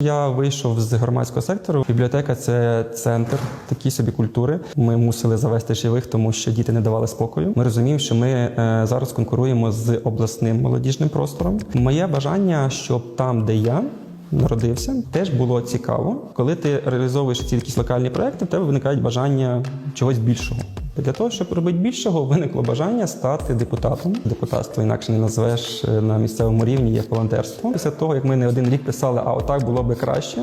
Я вийшов з громадського сектору. Бібліотека це центр такій собі культури. Ми мусили завести живих, тому що діти не давали спокою. Ми розуміємо, що ми е, зараз конкуруємо з обласним молодіжним простором. Моє бажання, щоб там, де я. Народився, теж було цікаво. Коли ти реалізовуєш ці якісь локальні проекти, в тебе виникають бажання чогось більшого. Для того, щоб робити більшого, виникло бажання стати депутатом. Депутатство інакше не назвеш е, на місцевому рівні як волонтерство. Після того, як ми не один рік писали, а отак було би краще.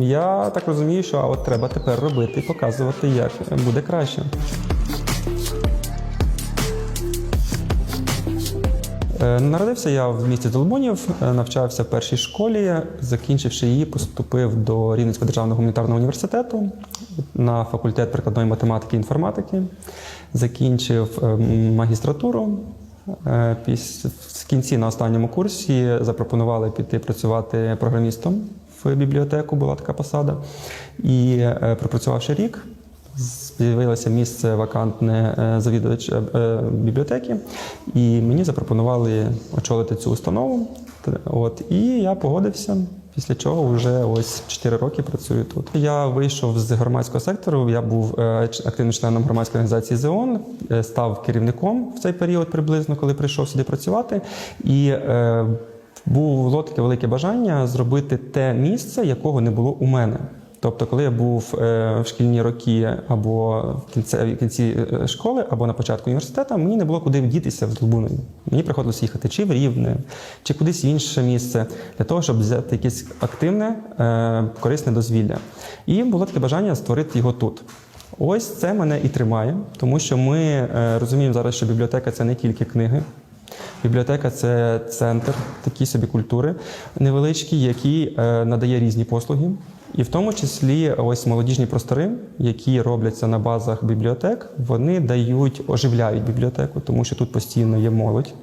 Я так розумію, що а от треба тепер робити і показувати, як буде краще. Народився я в місті Долбунів, е, навчався в першій школі. Закінчивши її, поступив до Рівненського державного гуманітарного університету на факультет прикладної математики і інформатики. Закінчив е, магістратуру. Е, В кінці на останньому курсі запропонували піти працювати програмістом в бібліотеку, була така посада. І е, пропрацювавши рік, з'явилося місце вакантне е, завідувач е, е, бібліотеки, і мені запропонували очолити цю установу. От, і я погодився. Після чого вже ось 4 роки працюю тут. Я вийшов з громадського сектору. Я був активним членом громадської організації ЗЕОН, став керівником в цей період приблизно, коли прийшов сюди працювати. І е, було таке велике бажання зробити те місце, якого не було у мене. Тобто, коли я був е, в шкільні роки або в кінці, кінці е, школи, або на початку університету, мені не було куди вдітися в Долбунові. Мені приходилось їхати чи в Рівне, чи кудись в інше місце для того, щоб взяти якесь активне, е, корисне дозвілля. І було таке бажання створити його тут. Ось це мене і тримає, тому що ми розуміємо зараз, що бібліотека це не тільки книги. Бібліотека це центр такий собі культури невеличкий, який надає різні послуги. І в тому числі ось молодіжні простори, які робляться на базах бібліотек, вони дають, оживляють бібліотеку, тому що тут постійно є молодь.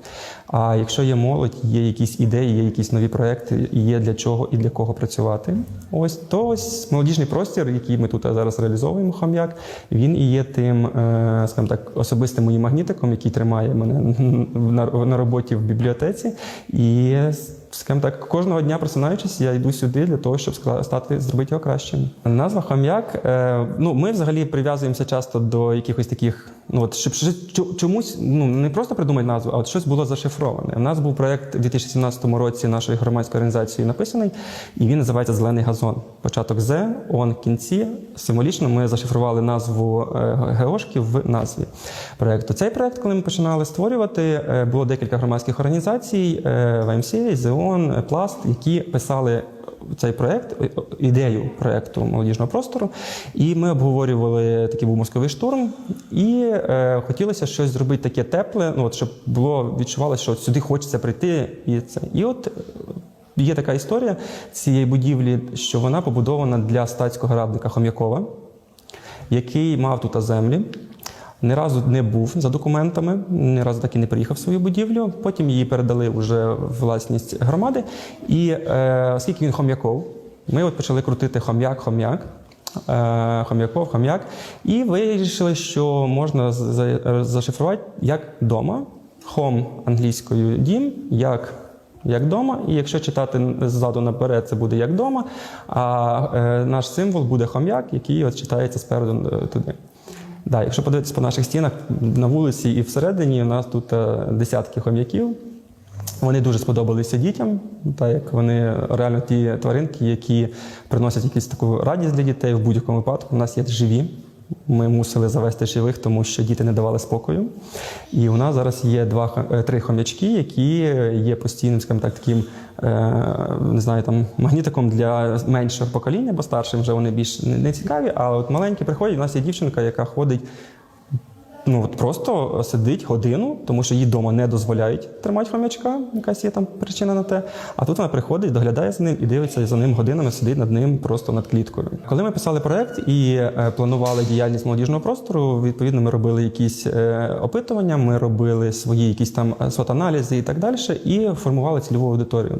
А якщо є молодь, є якісь ідеї, є якісь нові проекти, є для чого і для кого працювати. Ось то ось молодіжний простір, який ми тут зараз реалізовуємо, хам'як, він і є тим, е, скажімо так, особистим моїм магнітиком, який тримає мене на роботі в бібліотеці. І скажімо так, кожного дня просинаючись, я йду сюди для того, щоб стати зробити його кращим. Назва хам'як. Е, ну, ми взагалі прив'язуємося часто до якихось таких. Ну от щоб чомусь ну не просто придумати назву, а от щось було зашифроване. У нас був проект у 2017 році нашої громадської організації написаний, і він називається Зелений газон. Початок З, он кінці. Символічно ми зашифрували назву е, ГОшки в назві проекту. Цей проект, коли ми починали створювати, е, було декілька громадських організацій е, ВМС, ЗЕОН, е, Пласт, які писали цей проект, е, ідею проекту молодіжного простору. І ми обговорювали такий був мозковий штурм, і е, хотілося щось зробити таке тепле, ну от щоб було відчувалося, що сюди хочеться прийти. І це. І от е, є така історія цієї будівлі, що вона побудована для статського радника Хом'якова, який мав тут землі. Ні разу не був за документами, ні разу так і не приїхав в свою будівлю. Потім її передали вже власність громади. І е, оскільки він хом'яков, ми от почали крутити хом'як, хом'як. е, Хом'яков, хом'як, і вирішили, що можна за- за- зашифрувати як дома, хом англійською дім, як як дома, і якщо читати ззаду наперед, це буде як дома, а е, наш символ буде хом'як, який от читається спереду е, туди. Да, якщо подивитися по наших стінах на вулиці і всередині, у нас тут е, десятки хом'яків. Вони дуже сподобалися дітям, так як вони реально ті тваринки, які приносять якусь таку радість для дітей в будь-якому випадку. У нас є живі. Ми мусили завести живих, тому що діти не давали спокою. І у нас зараз є два е, три хом'ячки, які є постійним, скажімо так, таким не знаю, там магнітиком для меншого покоління, бо старшим вже вони більш не не цікаві. А от маленькі приходять. У нас є дівчинка, яка ходить Ну от просто сидить годину, тому що їй вдома не дозволяють тримати хомячка, якась є там причина на те. А тут вона приходить, доглядає за ним і дивиться за ним годинами, сидить над ним просто над кліткою. Коли ми писали проект і е, планували діяльність молодіжного простору, відповідно, ми робили якісь е, опитування, ми робили свої якісь там е, сот-аналізи і так далі, і формували цільову аудиторію.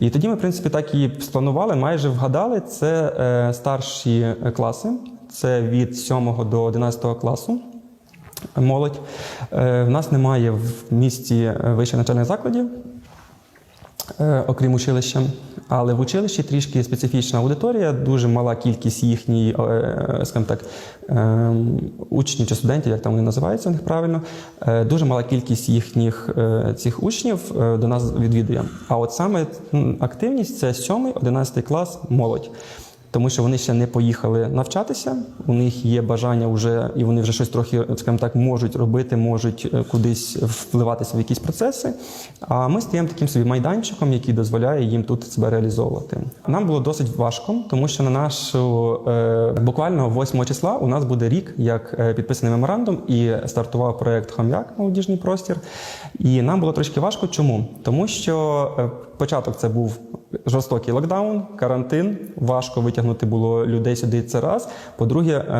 І тоді ми, в принципі, так і спланували, майже вгадали. Це старші класи, це від 7 до 11 класу молодь. Е, В нас немає в місті е, вищих навчальних закладів. е, окрім училища. Але в училищі трішки специфічна аудиторія, дуже мала кількість їхніх, скажімо так, е, учнів чи студентів, як там вони називаються них правильно. Дуже мала кількість їхніх цих учнів до нас відвідує. А от саме активність це 7-11 клас молодь. Тому що вони ще не поїхали навчатися, у них є бажання вже, і вони вже щось трохи, скажімо так, можуть робити, можуть е, кудись впливатися в якісь процеси. А ми стаємо таким собі майданчиком, який дозволяє їм тут себе реалізовувати. Нам було досить важко, тому що на нашу е, буквально 8 числа у нас буде рік, як е, підписаний меморандум, і стартував проект Хом'як молодіжний простір. І нам було трошки важко. Чому? Тому що початок це був жорстокий локдаун, карантин. Важко витягнути було людей сюди. Це раз. По-друге, е,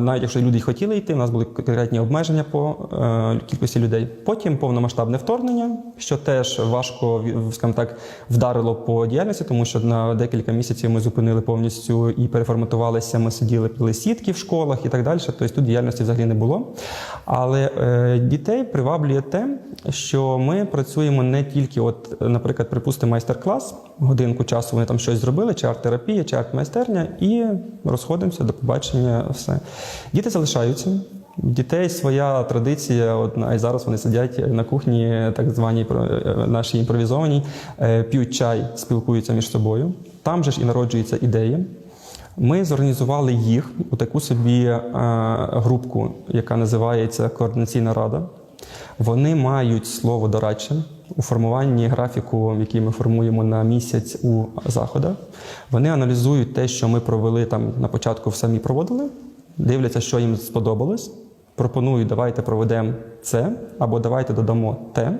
навіть якщо люди хотіли йти, у нас були конкретні обмеження по е, кількості людей. Потім повномасштабне вторгнення, що теж важко скажімо так вдарило по діяльності, тому що на декілька місяців ми зупинили повністю і переформатувалися. Ми сиділи пили сітки в школах і так далі. Тобто тут діяльності взагалі не було. Але е, дітей приваблює те, що ми працюємо не тільки, от, наприклад, припустимо майстер-клас, годинку часу вони там щось зробили, чи арт-терапія, чи арт-майстерня, і розходимося до побачення. Все. Діти залишаються. Дітей своя традиція. От а й зараз вони сидять на кухні, так званій про- е, нашій імпровізованій, е, п'ють чай, спілкуються між собою. Там же ж і народжуються ідеї. Ми зорганізували їх у таку собі е, групку, яка називається Координаційна рада. Вони мають слово дорадче у формуванні графіку, який ми формуємо на місяць у заходах. Вони аналізують те, що ми провели там на початку, самі проводили, дивляться, що їм сподобалось. Пропонують, давайте проведемо це, або давайте додамо те.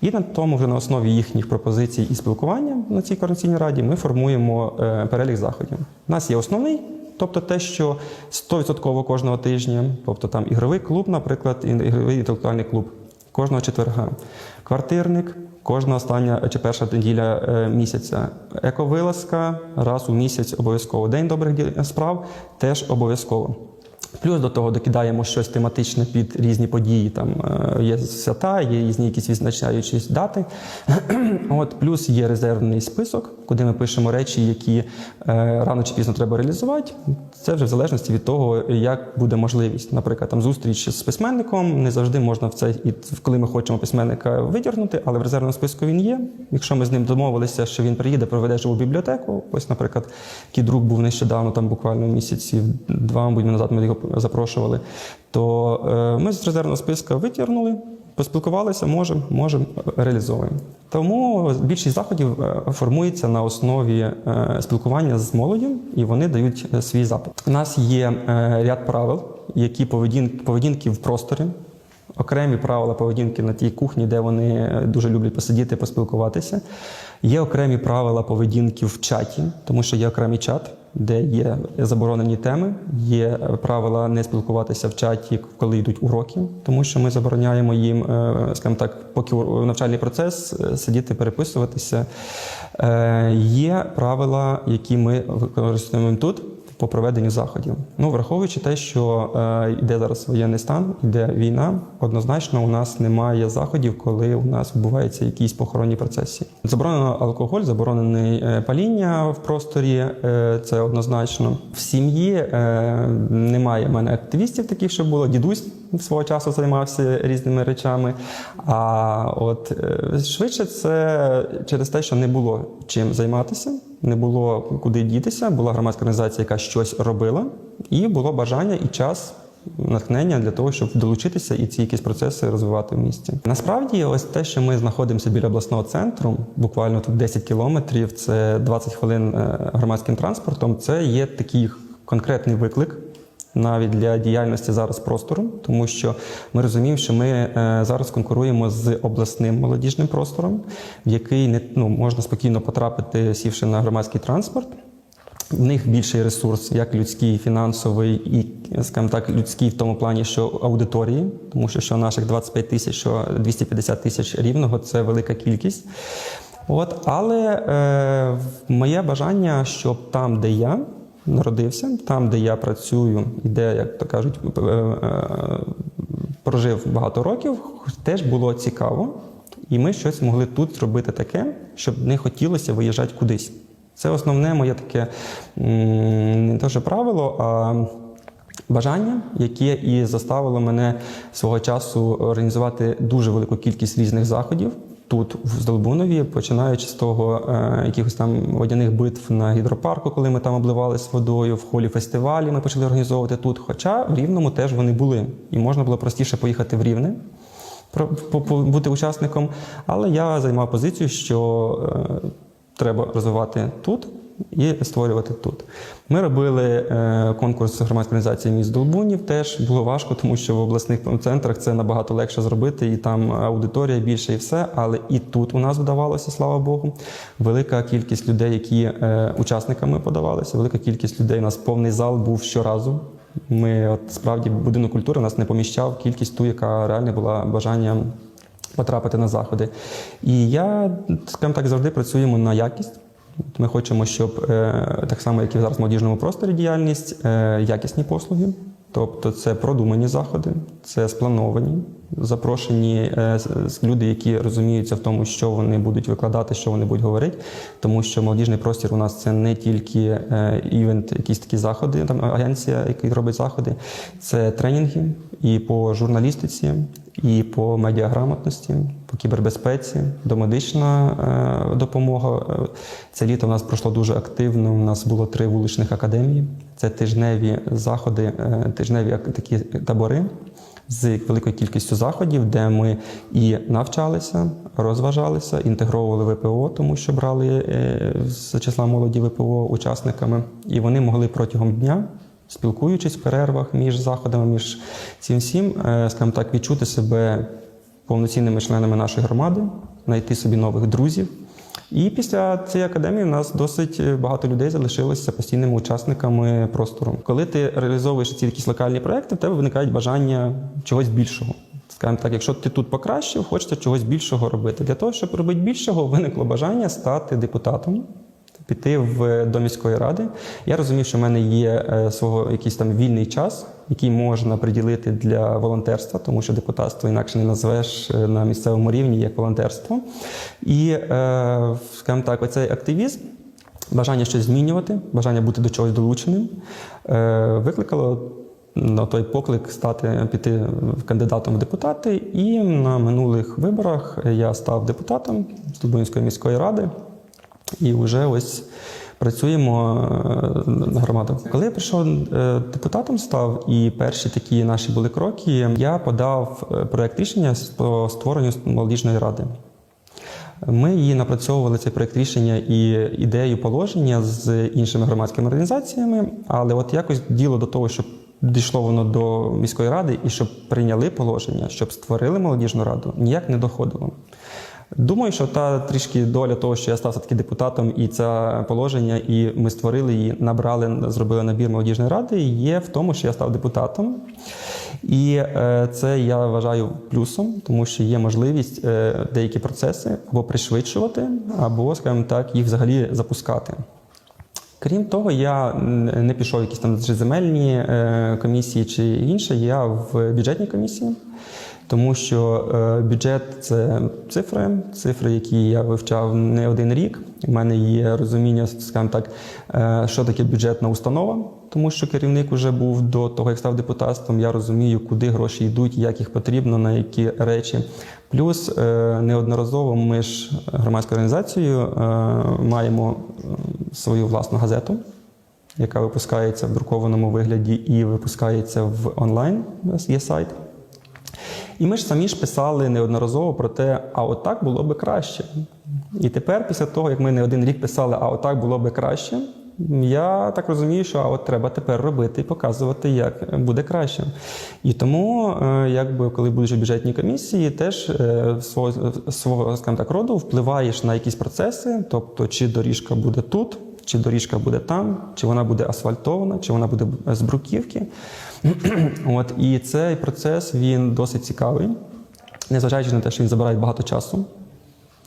І на тому, вже на основі їхніх пропозицій і спілкування на цій координаційній раді ми формуємо е, перелік заходів. У нас є основний, тобто те, що 100% кожного тижня, тобто там ігровий клуб, наприклад, ігровий інтелектуальний клуб кожного четверга, квартирник. Кожна остання чи перша неділя е, місяця. Ековилазка раз у місяць обов'язково. День добрих справ теж обов'язково. Плюс до того докидаємо щось тематичне під різні події. Там е, є свята, є різні якісь відзначаючі дати. От плюс є резервний список, куди ми пишемо речі, які е, рано чи пізно треба реалізувати. Це вже в залежності від того, як буде можливість. Наприклад, там зустріч з письменником не завжди можна в це і коли ми хочемо письменника видірнути, але в резервному списку він є. Якщо ми з ним домовилися, що він приїде, проведе живу бібліотеку. Ось, наприклад, який був нещодавно, там буквально місяці два, мабуть, назад ми його запрошували. То е, ми з резервного списка витягнули, поспілкувалися, можемо, можемо, реалізовуємо. Тому більшість заходів е, формується на основі е, спілкування з молоддю, і вони дають е, свій запит. У нас є е, ряд правил, які поведін, поведінки в просторі. Окремі правила поведінки на тій кухні, де вони е, дуже люблять посидіти, поспілкуватися. Є окремі правила поведінки в чаті, тому що є окремий чат, де є заборонені теми. Є правила не спілкуватися в чаті, коли йдуть уроки, тому що ми забороняємо їм, е, скажімо так, поки навчальний процес е, сидіти, переписуватися. Е, Є правила, які ми використовуємо тут по проведенню заходів. Ну, враховуючи те, що е, йде зараз воєнний стан, йде війна, однозначно у нас немає заходів, коли у нас відбуваються якісь похоронні процеси. Заборонено алкоголь, заборонене паління в просторі, е, це однозначно. В сім'ї е, немає в мене активістів таких, що було. Дідусь свого часу займався різними речами. А от е, швидше це через те, що не було чим займатися, не було куди дітися, була громадська організація, яка щось робила, і було бажання і час. Натхнення для того, щоб долучитися і ці якісь процеси розвивати в місті. Насправді, ось те, що ми знаходимося біля обласного центру, буквально тут 10 кілометрів, це 20 хвилин е, громадським транспортом. Це є такий конкретний виклик навіть для діяльності зараз простору, тому що ми розуміємо, що ми е, зараз конкуруємо з обласним молодіжним простором, в який не ну, можна спокійно потрапити, сівши на громадський транспорт. В них більший ресурс, як людський, фінансовий і, скажімо так, людський в тому плані, що аудиторії, тому що що наших 25 тисяч, що 250 тисяч рівного це велика кількість. От, але е, моє бажання, щоб там, де я народився, там, де я працюю, і де, як то кажуть, е, е, прожив багато років, теж було цікаво. І ми щось могли тут зробити таке, щоб не хотілося виїжджати кудись. Це основне моє таке не те, що правило, а бажання, яке і заставило мене свого часу організувати дуже велику кількість різних заходів. Тут, в Здолбунові, починаючи з того, е, якихось там водяних битв на гідропарку, коли ми там обливались водою, в холі фестивалі ми почали організовувати тут. Хоча в Рівному теж вони були, і можна було простіше поїхати в Рівне, бути учасником. Але я займав позицію, що е, треба розвивати тут і створювати тут. Ми робили е, конкурс громадської організації міст Долбунів. Теж було важко, тому що в обласних центрах це набагато легше зробити, і там аудиторія більше, і все. Але і тут у нас вдавалося, слава Богу. Велика кількість людей, які е, учасниками подавалися, велика кількість людей. У нас повний зал був щоразу. Ми от справді будинок культури нас не поміщав кількість ту, яка реально була бажанням потрапити на заходи. І я, скажімо так, завжди працюємо на якість. Ми хочемо, щоб е, так само, як і зараз в молодіжному просторі діяльність, е, якісні послуги. Тобто це продумані заходи, це сплановані, запрошені е, люди, які розуміються в тому, що вони будуть викладати, що вони будуть говорити. Тому що молодіжний простір у нас це не тільки е, івент, якісь такі заходи, там агенція, яка робить заходи, це тренінги і по журналістиці, і по медіаграмотності, по кібербезпеці, домедична е, допомога. Це літо у нас пройшло дуже активно. У нас було три вуличних академії. Це тижневі заходи, тижневі такі табори з великою кількістю заходів, де ми і навчалися, розважалися, інтегровували ВПО, тому що брали е, з числа молоді ВПО учасниками, і вони могли протягом дня. Спілкуючись в перервах між заходами, між цим всім, е, скажімо так, відчути себе повноцінними членами нашої громади, знайти собі нових друзів. І після цієї академії в нас досить багато людей залишилося постійними учасниками простору. Коли ти реалізовуєш ці якісь локальні проекти, в тебе виникають бажання чогось більшого. Скажімо так, якщо ти тут покращив, хочеться чогось більшого робити. Для того, щоб робити більшого, виникло бажання стати депутатом. Піти в до міської ради. Я розумів, що в мене є е, свого якийсь там вільний час, який можна приділити для волонтерства, тому що депутатство інакше не назвеш е, на місцевому рівні як волонтерство. І, е, скажімо так, оцей активізм, бажання щось змінювати, бажання бути до чогось долученим, викликало на той поклик стати піти кандидатом в депутати. І на минулих виборах я став депутатом Столбунської міської ради. І вже ось працюємо е, на громаду. Коли я прийшов е, депутатом, став і перші такі наші були кроки, я подав е, проект рішення по створенню молодіжної ради. Ми її напрацьовували цей проект рішення і ідею положення з іншими громадськими організаціями, але от якось діло до того, щоб дійшло воно до міської ради і щоб прийняли положення, щоб створили молодіжну раду, ніяк не доходило. Думаю, що та трішки доля того, що я став все-таки депутатом, і це положення, і ми створили її, набрали, зробили набір молодіжної ради, є в тому, що я став депутатом. І е, це я вважаю плюсом, тому що є можливість е, деякі процеси або пришвидшувати, або, скажімо так, їх взагалі запускати. Крім того, я не пішов в якісь там земельні е, комісії чи інше, я в бюджетній комісії. Тому що е, бюджет це цифри, цифри, які я вивчав не один рік. У мене є розуміння, скажімо так, е, що таке бюджетна установа, тому що керівник вже був до того, як став депутатством. Я розумію, куди гроші йдуть, як їх потрібно, на які речі. Плюс е, неодноразово ми ж громадською організацією маємо свою власну газету яка випускається в друкованому вигляді і випускається в онлайн. У нас є сайт. І ми ж самі ж писали неодноразово про те, а от так було би краще. І тепер, після того, як ми не один рік писали, а от так було би краще, я так розумію, що а от треба тепер робити і показувати, як буде краще. І тому, е, якби коли будеш у бюджетній комісії, теж е, свого, свого скажімо так, роду впливаєш на якісь процеси, тобто чи доріжка буде тут, чи доріжка буде там, чи вона буде асфальтована, чи вона буде з бруківки. От і цей процес він досить цікавий, незважаючи на те, що він забирає багато часу.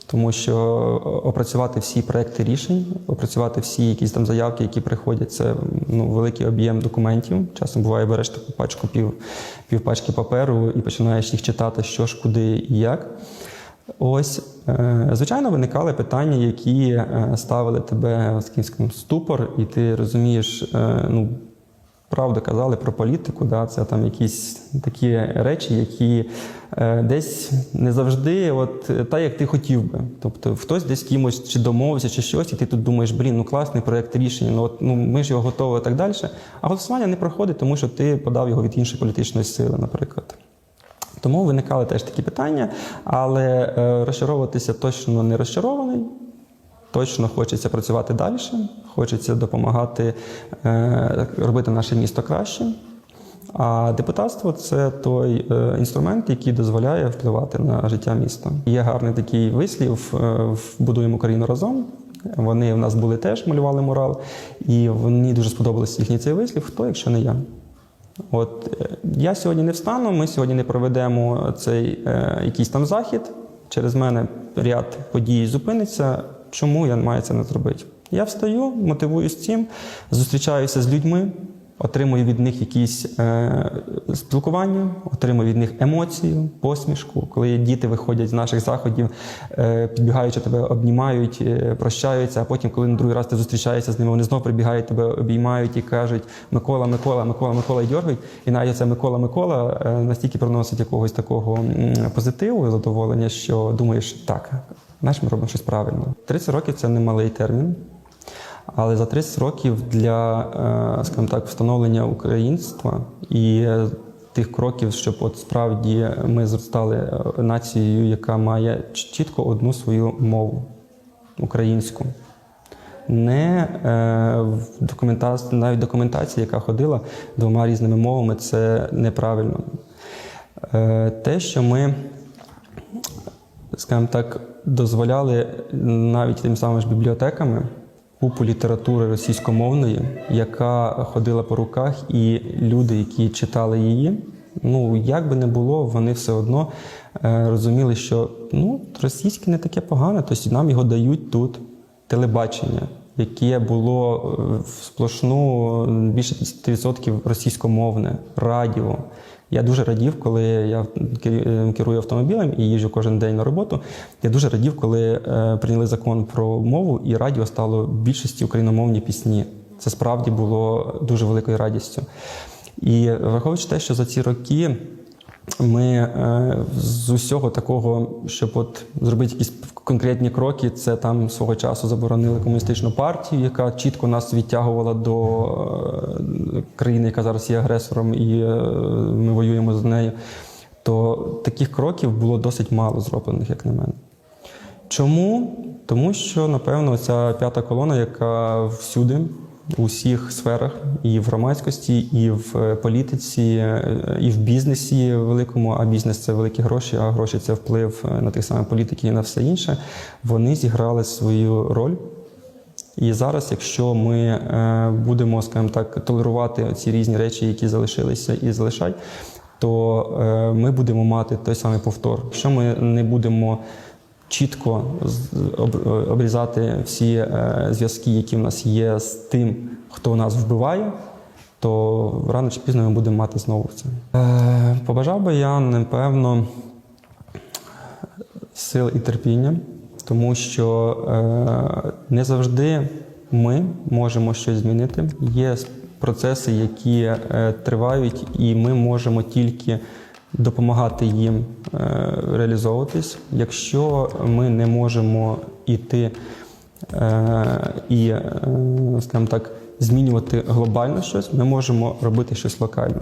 Тому що опрацювати всі проекти рішень, опрацювати всі якісь там заявки, які приходять, це ну, великий об'єм документів. Часом буває, береш таку пачку пів, півпачки паперу і починаєш їх читати, що ж, куди і як. Ось, е, звичайно, виникали питання, які е, ставили тебе в скажімо, ступор, і ти розумієш, е, ну, правду казали про політику, да, це там якісь такі речі, які десь не завжди, от так, як ти хотів би. Тобто хтось десь кимось чи домовився, чи щось, і ти тут думаєш, блін, ну класний проєкт рішення, ну от ну ми ж його готові і так далі. А голосування не проходить, тому що ти подав його від іншої політичної сили, наприклад. Тому виникали теж такі питання, але е, розчаровуватися точно не розчарований. Точно хочеться працювати далі, хочеться допомагати е, робити наше місто кращим. А депутатство це той е, інструмент, який дозволяє впливати на життя міста. Є гарний такий вислів Будуємо Україну разом. Вони в нас були теж, малювали мурал, і мені дуже сподобався їхній цей вислів. Хто, якщо не я? От е, я сьогодні не встану, ми сьогодні не проведемо цей е, якийсь там захід. Через мене ряд подій зупиниться. Чому я маю це не зробити? Я встаю, мотивуюсь цим, зустрічаюся з людьми, отримую від них якісь е, спілкування, отримую від них емоцію, посмішку. Коли діти виходять з наших заходів, е, підбігаючи тебе, обнімають, е, прощаються, а потім, коли на другий раз ти зустрічаєшся з ними, вони знову прибігають, тебе обіймають і кажуть Микола, Микола, Микола, Микола і дергають. І навіть це Микола, Микола е, настільки приносить якогось такого позитиву, задоволення, що думаєш, так, знаєш, ми робимо щось правильно. 30 років це немалий термін. Але за 30 років для, е, скажімо так, встановлення українства і тих кроків, щоб от справді ми стали е, нацією, яка має чітко одну свою мову українську. Не е, в документації, навіть документація, яка ходила двома різними мовами, це неправильно. Те, що ми скажімо так, дозволяли навіть тим самим ж бібліотеками купу літератури російськомовної, яка ходила по руках, і люди, які читали її, ну як би не було, вони все одно е, розуміли, що ну, російське не таке погане, тобто нам його дають тут телебачення. Яке було е, в сплошну більше 50% російськомовне, радіо. Я дуже радів, коли я керую автомобілем і їжджу кожен день на роботу. Я дуже радів, коли е, прийняли закон про мову, і радіо стало більшості україномовні пісні. Це справді було дуже великою радістю. І враховуючи те, що за ці роки ми е, з усього такого, щоб от зробити якісь конкретні кроки, це там свого часу заборонили комуністичну партію, яка чітко нас відтягувала до е, країни, яка зараз є агресором, і е, ми воюємо з нею. То таких кроків було досить мало зроблених, як на мене. Чому? Тому що, напевно, ця п'ята колона, яка всюди, у всіх сферах, і в громадськості, і в е, політиці, е, і в бізнесі великому, а бізнес це великі гроші, а гроші це вплив е, на тих самих політиків і на все інше, вони зіграли свою роль. І зараз, якщо ми будемо, скажімо так, толерувати ці різні речі, які залишилися і залишать, то ми будемо мати той самий повтор. Якщо ми не будемо чітко обрізати всі е, зв'язки, які в нас є з тим, хто нас вбиває, то рано чи пізно ми будемо мати знову це. Е, Побажав би я, напевно, сил і терпіння, тому що е, не завжди ми можемо щось змінити. Є процеси, які тривають, і ми можемо тільки допомагати їм реалізовуватись. Якщо ми не можемо йти е, і, е, скажімо так, змінювати глобально щось, ми можемо робити щось локально.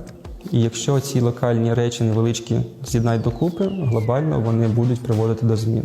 І якщо ці локальні речі невеличкі з'єднають докупи, глобально вони будуть приводити до змін.